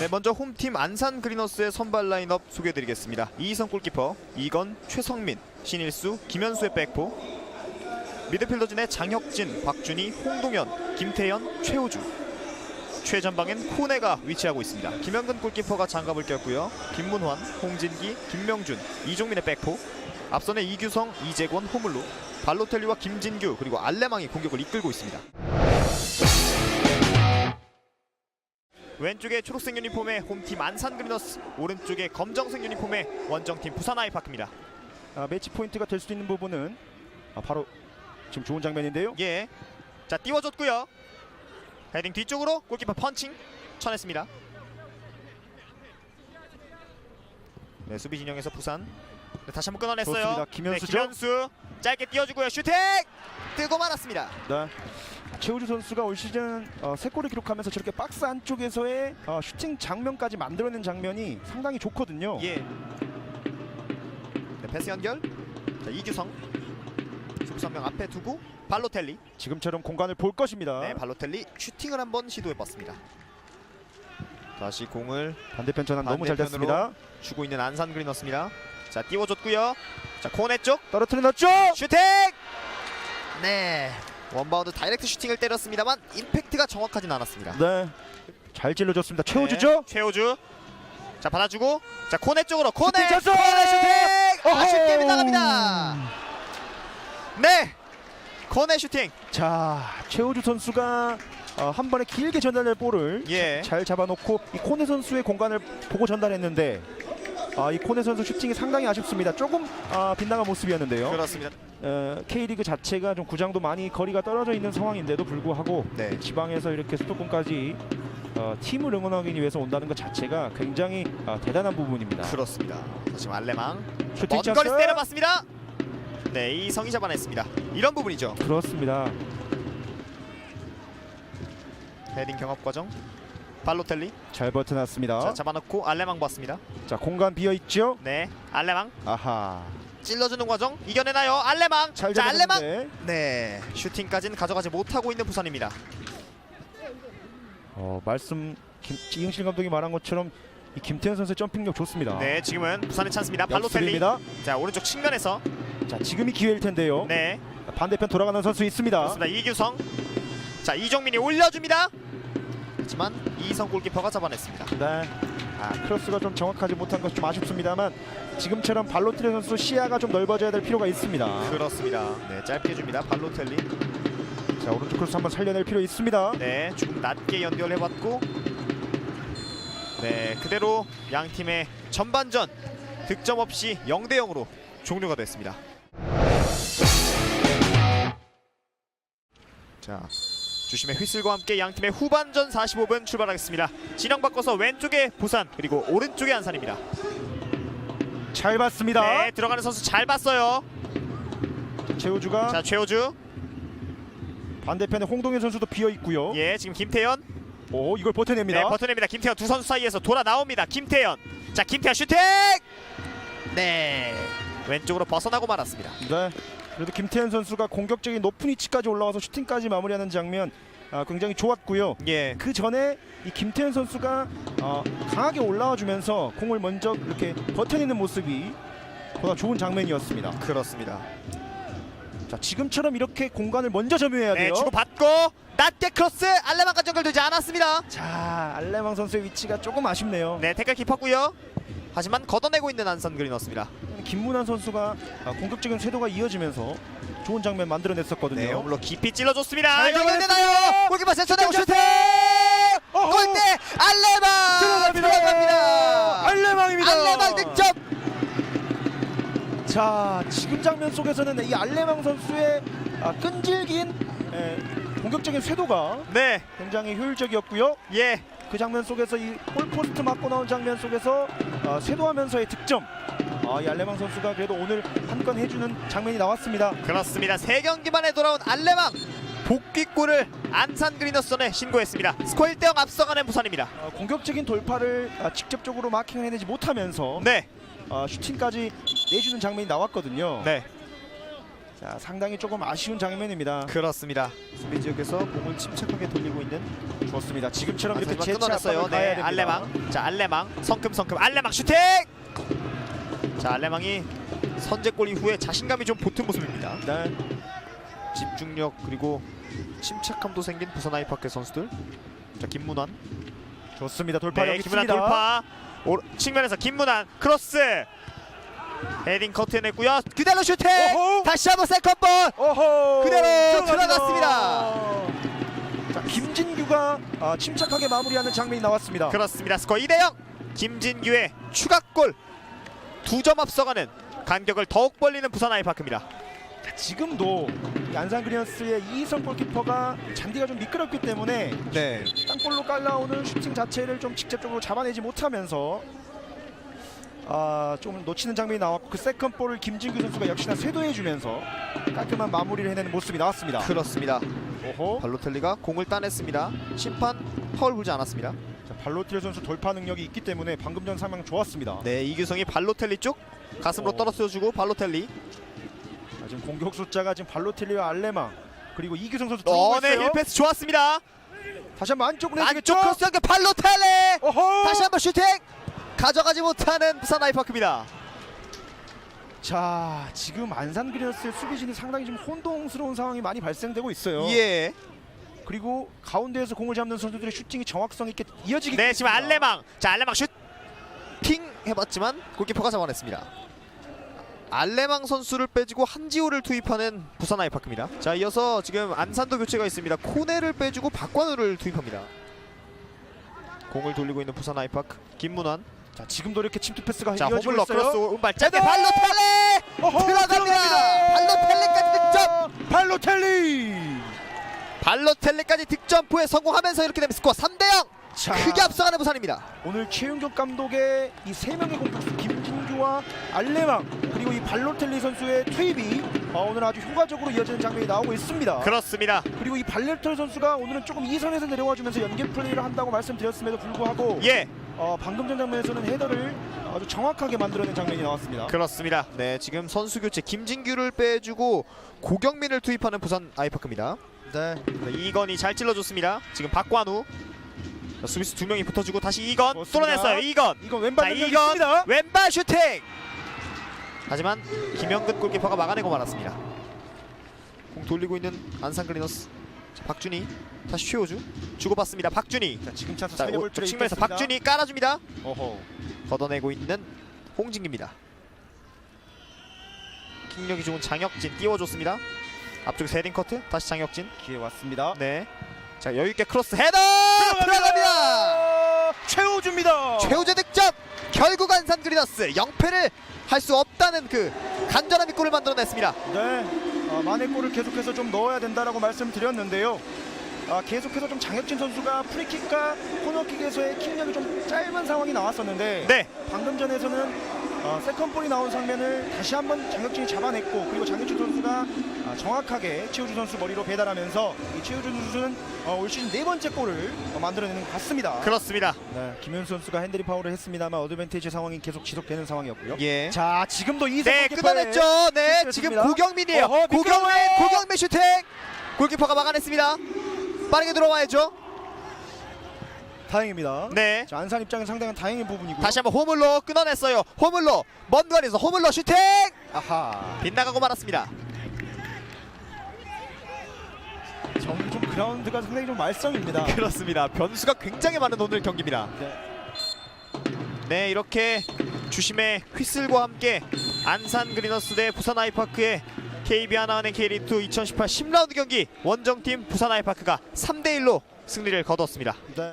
네, 먼저 홈팀 안산 그리너스의 선발 라인업 소개해드리겠습니다. 이희성 골키퍼, 이건, 최성민, 신일수, 김현수의 백포, 미드필더진의 장혁진, 박준희, 홍동현, 김태현, 최호주, 최전방엔 코네가 위치하고 있습니다. 김현근 골키퍼가 장갑을 꼈고요. 김문환, 홍진기, 김명준, 이종민의 백포, 앞선에 이규성, 이재권, 호물루, 발로텔리와 김진규 그리고 알레망이 공격을 이끌고 있습니다. 왼쪽에 초록색 유니폼의 홈팀 안산 그리너스 오른쪽에 검정색 유니폼의 원정팀 부산 아이파크입니다 아, 매치 포인트가 될 수 있는 부분은 아, 바로 지금 좋은 장면인데요. 예. 자 띄워줬고요 헤딩 뒤쪽으로 골키퍼 펀칭 쳐냈습니다 네 수비 진영에서 부산 네, 다시 한번 끊어냈어요 좋습니다. 김현수죠? 네, 김현수 짧게 띄워주고요 슈팅 뜨고 말았습니다 네. 최우주 선수가 올 시즌 어, 세 골을 기록하면서 저렇게 박스 안쪽에서의 어, 슈팅 장면까지 만들어낸 장면이 상당히 좋거든요. 예. 네, 패스 연결. 자 이규성. 수비선명 앞에 두고 발로텔리. 지금처럼 공간을 볼 것입니다. 네 발로텔리 슈팅을 한번 시도해봤습니다. 다시 공을 반대편 전환 너무 잘. 됐습니다. 주고 있는 안산 그리너스입니다. 자 띄워줬고요. 자 코네 쪽 떨어뜨려 놨죠. 슈팅. 네. 원바운드 다이렉트 슈팅을 때렸습니다만 임팩트가 정확하진 않았습니다. 네. 잘 찔러줬습니다. 최우주죠. 네, 최우주. 자 받아주고 자 코네 쪽으로 코네 슈팅 찬스! 코네 슈팅 어허! 아쉽게 빗나갑니다. 네 코네 슈팅 자, 최우주 선수가 어, 한 번에 길게 전달될 볼을 예 잘 잡아놓고 이 코네 선수의 공간을 보고 전달했는데 아, 이 코네 선수 슈팅이 상당히 아쉽습니다. 조금 아, 빗나간 모습이었는데요. 그렇습니다. 어, K리그 자체가 좀 구장도 많이 거리가 떨어져 있는 상황인데도 불구하고 네 지방에서 이렇게 수도권까지 어, 팀을 응원하기 위해서 온다는 것 자체가 굉장히 아, 대단한 부분입니다. 그렇습니다. 자, 지금 알레망 슈팅 먼 찬스! 거리에서 때려봤습니다. 네 이성이 잡아냈습니다. 이런 부분이죠. 그렇습니다. 헤딩 경합 과정 발로텔리 잘 버텨놨습니다. 자 잡아놓고 알레망 봤습니다. 자 공간 비어 있죠. 네 알레망 아하. 찔러주는 과정 이겨내나요? 알레망 잘 자 알레망 잡았는데 네 슈팅까지는 가져가지 못하고 있는 부산입니다. 어, 말씀 김, 이응실 감독이 말한 것처럼 이 김태현 선수의 점핑력 좋습니다. 네 지금은 부산의 찬스입니다. 발로텔리 역습입니다. 자 오른쪽 측면에서 자 지금이 기회일 텐데요. 네 반대편 돌아가는 선수 있습니다. 그렇습니다. 이규성 자 이종민이 올려줍니다. 하지만 이성 골키퍼가 잡아냈습니다. 네. 아 크로스가 좀 정확하지 못한 것이 좀 아쉽습니다만 지금처럼 발로트레 선수 시야가 좀 넓어져야 될 필요가 있습니다. 그렇습니다. 네 짧게 줍니다. 발로텔리 자 오른쪽 크로스 한번 살려낼 필요 있습니다. 네 조금 낮게 연결해봤고 네 그대로 양 팀의 전반전 득점 없이 0대 0으로 종료가 됐습니다. 자 주심의 휘슬과 함께 양 팀의 후반전 45분 출발하겠습니다. 진영 바꿔서 왼쪽에 부산 그리고 오른쪽에 안산입니다. 잘 봤습니다. 네 들어가는 선수 잘 봤어요. 최우주가 자 최호주 반대편에 홍동현 선수도 비어 있고요. 예 지금 김태현 오 이걸 버텨냅니다. 네 버텨냅니다. 김태현 두 선수 사이에서 돌아 나옵니다. 김태현 자 김태현 슈팅 네 왼쪽으로 벗어나고 말았습니다. 네. 그래도 김태현 선수가 공격적인 높은 위치까지 올라와서 슈팅까지 마무리하는 장면 아, 굉장히 좋았고요. 예 그 전에 이 김태현 선수가 어, 강하게 올라와 주면서 공을 먼저 이렇게 버텨내는 모습이 보다 좋은 장면이었습니다. 그렇습니다. 자 지금처럼 이렇게 공간을 먼저 점유해야 네 돼요. 주고 받고 낮게 크로스 알레망까지 연결되지 않았습니다. 자 알레망 선수의 위치가 조금 아쉽네요. 네 태클 깊었고요. 하지만 걷어내고 있는 안산 그리너스입니다. 김문환 선수가 아, 공격적인 쇄도가 이어지면서 좋은 장면 만들어냈었거든요. 네 오물로 깊이 찔러줬습니다. 잘 연결되나요? 골키퍼 제쳐내고 슈팅! 어허! 골대 알레망 들어갑니다. 들어갑니다. 알레망입니다. 알레망 득점. 자 지금 장면 속에서는 이 알레망 선수의 아, 끈질긴 에, 공격적인 쇄도가 네 굉장히 효율적이었고요. 예. 그 장면 속에서 이 골포스트 맞고 나온 장면 속에서 어, 쇄도하면서의 득점. 아, 이 알레망 선수가 그래도 오늘 한 건 해주는 장면이 나왔습니다. 그렇습니다. 세 경기 만에 돌아온 알레망 복귀골을 안산 그리너스전에 신고했습니다. 스코어 1대0 앞서가는 부산입니다. 어, 공격적인 돌파를 아, 직접적으로 마킹을 해내지 못하면서 네, 아, 슈팅까지 내주는 장면이 나왔거든요. 네. 자, 상당히 조금 아쉬운 장면입니다. 그렇습니다. 수비 지역에서 공을 침착하게 돌리고 있는 좋습니다. 지금처럼 이렇게 안산이만 재치 끊어냈어요. 압박을 가야 네, 됩니다. 알레망. 자, 알레망. 성큼성큼 알레망 슈팅! 자, 알레망이 선제골 이후에 자신감이 좀 붙은 모습입니다. 네. 집중력 그리고 침착함도 생긴 부산 아이파크 선수들. 자, 김문환. 좋습니다. 돌파력 네, 김문환 있습니다. 돌파. 오, 측면에서 김문환 크로스. 헤딩 커트해냈고요. 그대로 슈팅! 오호! 다시 한번 세컨볼! 오호! 그대로 들어갑니다. 자, 김진규가 아, 침착하게 마무리하는 장면이 나왔습니다. 그렇습니다. 스코어 2대 0. 김진규의 추가골. 두 점 앞서가는 간격을 더욱 벌리는 부산 아이파크입니다. 지금도 이 안산 그리너스의 이성 골키퍼가 잔디가 좀 미끄럽기 때문에 네. 땅볼로 깔라오는 슈팅 자체를 좀 직접적으로 잡아내지 못하면서 아, 좀 놓치는 장면이 나왔고 그 세컨볼을 김진규 선수가 역시나 쇄도해주면서 깔끔한 마무리를 해내는 모습이 나왔습니다. 그렇습니다. 오호. 발로텔리가 공을 따냈습니다. 심판 파울 불지 않았습니다. 자, 발로틸 선수 돌파 능력이 있기 때문에 방금 전 상황 좋았습니다. 네, 이규성이 발로텔리 쪽 가슴으로 어. 떨어뜨려주고 발로텔리. 자, 지금 공격 숫자가 지금 발로틸리와 알레망 그리고 이규성 선수 어, 네. 1패스 좋았습니다. 다시 한번 안쪽으로 안쪽 크로스 연결 발로텔리. 오호. 다시 한번 슈팅. 가져가지 못하는 부산 아이파크입니다. 자 지금 안산 그리너스의 수비진이 상당히 좀 혼동스러운 상황이 많이 발생되고 있어요. 예. 그리고 가운데에서 공을 잡는 선수들의 슈팅이 정확성 있게 이어지기 네, 지금. 알레망. 자, 알레망 슈팅 해봤지만 골키퍼가 잡아냈습니다. 알레망 선수를 빼주고 한지호를 투입하는 부산 아이파크입니다. 자, 이어서 지금 안산도 교체가 있습니다. 코네를 빼주고 박관우를 투입합니다. 공을 돌리고 있는 부산 아이파크 김문환. 자 지금도 이렇게 침투 패스가 자, 이어지고 호물러 있어요. 크로스 운발 짧게 헤더! 발로텔리 어허, 들어갑니다. 발로텔리까지 득점. 발로텔리. 발로텔리까지 득점포에 성공하면서 이렇게 되면 스코어 3대 0. 자 크게 앞서가는 부산입니다. 오늘 최윤경 감독의 이 세 명의 공격수 김진규와 알레망 그리고 이 발로텔리 선수의 투입이 어, 오늘 아주 효과적으로 이어지는 장면이 나오고 있습니다. 그렇습니다. 그리고 이 발레텔 선수가 오늘은 조금 이 선에서 내려와주면서 연계 플레이를 한다고 말씀드렸음에도 불구하고 예, 어, 방금 전 장면에서는 헤더를 아주 정확하게 만들어낸 장면이 나왔습니다. 그렇습니다. 네, 지금 선수 교체 김진규를 빼주고 고경민을 투입하는 부산 아이파크입니다. 네. 네, 이건이 잘 찔러줬습니다. 지금 박관우 자, 수비수 두 명이 붙어주고 다시 이건 좋습니다. 뚫어냈어요. 이건 이건 자 왼발 이건 있습니다. 왼발 슈팅. 하지만 김영근 골키퍼가 막아내고 말았습니다. 공 돌리고 있는 안산 그리너스 자, 박준희 다시 최호주 주고받습니다. 박준희 자, 지금 찬스 자, 살려볼 오쪽 필요 측면에서 있겠습니다. 박준희 깔아줍니다. 어허. 걷어내고 있는 홍진기입니다. 킥력이 좋은 장혁진 띄워줬습니다. 앞쪽에서 헤딩 커트 다시 장혁진. 기회 왔습니다. 네. 자 여유 있게 크로스 헤더 들어갑니다. 최호주입니다. 최우재 득점. 결국 안산 그리너스 영패를 할 수 없다는 그 간절한 골을 만들어냈습니다. 네. 아, 만의 골을 계속해서 좀 넣어야 된다라고 말씀드렸는데요. 아, 계속해서 좀 장혁진 선수가 프리킥과 코너킥에서의 킥력이 좀 짧은 상황이 나왔었는데 네. 방금 전에서는 어, 세컨볼이 나온 장면을 다시 한번 장혁진이 잡아냈고 그리고 장혁진 선수 가 아, 정확하게 최우주 선수 머리로 배달하면서 이 최우주 선수는 어, 올 시즌 네 번째 골을 어, 만들어내는 것 같습니다. 그렇습니다. 네, 김현수 선수가 핸들리 파울을 했습니다만 어드밴티지 상황이 계속 지속되는 상황이었고요. 예. 자, 지금도 이성 네 끊어냈죠. 네 지금. 고경민이에요. 어허, 고경민 미끄러워요. 고경민 슈팅. 골키퍼가 막아냈습니다. 빠르게 들어와야죠. 다행입니다. 네. 자, 안산 입장은 상당한 다행인 부분이고요. 다시 한번 호물로 끊어냈어요. 호물로 먼 거리에서 호물로 슈팅 아하. 빗나가고 말았습니다. 그라운드가 상당히 좀 말썽입니다. 그렇습니다. 변수가 굉장히 많은 오늘 경기입니다. 네. 네 이렇게 주심의 휘슬과 함께 안산 그리너스 대 부산 아이파크의 KB 하나은행 K리그 2018 10라운드 경기 원정팀 부산 아이파크가 3대 1로 승리를 거뒀습니다. 네.